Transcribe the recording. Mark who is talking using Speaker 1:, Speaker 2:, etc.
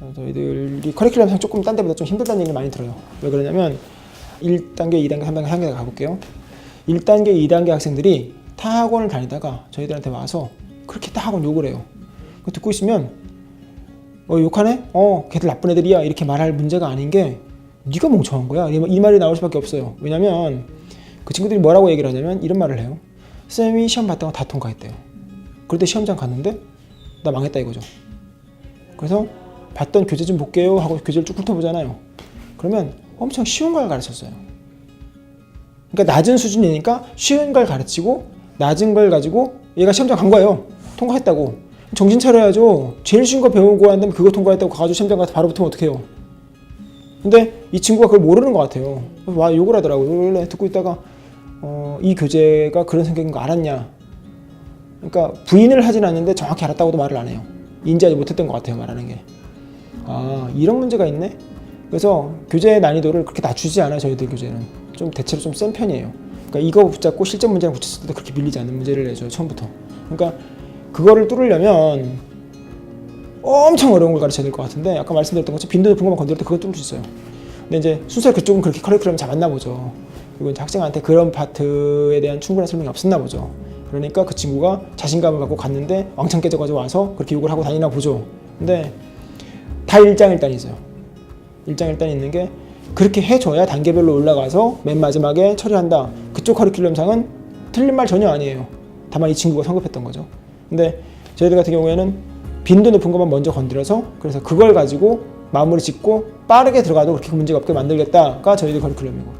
Speaker 1: 어, 저희들이 커리큘럼상 조금 딴 데보다 좀 힘들다는 얘기를 많이 들어요. 왜 그러냐면 1단계, 2단계, 3단계, 3단계 가볼게요. 1단계, 2단계 학생들이 타 학원을 다니다가 저희들한테 와서 그렇게 타 학원 욕을 해요. 그거 듣고 있으면 어 욕하네? 어 걔들 나쁜 애들이야 이렇게 말할 문제가 아닌 게 네가 멍청한 거야 이, 이 말이 나올 수밖에 없어요. 왜냐면 그 친구들이 뭐라고 얘기를 하냐면 이런 말을 해요. 쌤이 시험 봤다가 다 통과했대요. 그런데 시험장 갔는데 나 망했다 이거죠. 그래서 봤던 교재 좀 볼게요 하고 교재를 쭉 훑어보잖아요. 그러면 엄청 쉬운 걸 가르쳤어요. 그러니까 낮은 수준이니까 쉬운 걸 가르치고 낮은 걸 가지고 얘가 시험장 간 거예요. 통과했다고. 정신 차려야죠. 제일 쉬운 거 배우고 한 다음에 그거 통과했다고 가가지고 시험장 가서 바로 붙으면 어떡해요. 근데 이 친구가 그걸 모르는 것 같아요. 와 욕을 하더라고요. 원래 듣고 있다가 어, 이 교재가 그런 성격인 거 알았냐. 그러니까 부인을 하진 않는데 정확히 알았다고도 말을 안 해요. 인지하지 못했던 것 같아요 말하는 게. 아 이런 문제가 있네. 그래서 교재 난이도를 그렇게 낮추지 않아요 저희들 교재는 좀 대체로 좀 센 편이에요. 그러니까 이거 붙잡고 실전 문제랑 붙였을 때도 그렇게 밀리지 않는 문제를 내줘요 처음부터. 그러니까 그거를 뚫으려면 엄청 어려운 걸 가르쳐야 될 것 같은데 아까 말씀드렸던 것처럼 빈도 높은 것만 건드릴 때 그거 뚫을 수 있어요. 근데 이제 순서 그쪽은 그렇게 커리큘럼 잡았나 보죠. 그리고 이제 학생한테 그런 파트에 대한 충분한 설명이 없었나 보죠. 그러니까 그 친구가 자신감을 갖고 갔는데 왕창 깨져가지고 와서 그렇게 욕을 하고 다니나 보죠. 근데 다 일장일단이죠. 일장일단 있는 게 그렇게 해줘야 단계별로 올라가서 맨 마지막에 처리한다. 그쪽 커리큘럼상은 틀린 말 전혀 아니에요. 다만 이 친구가 성급했던 거죠. 근데 저희들 같은 경우에는 빈도 높은 것만 먼저 건드려서 그래서 그걸 가지고 마무리 짓고 빠르게 들어가도 그렇게 문제가 없게 만들겠다가 저희들 커리큘럼이고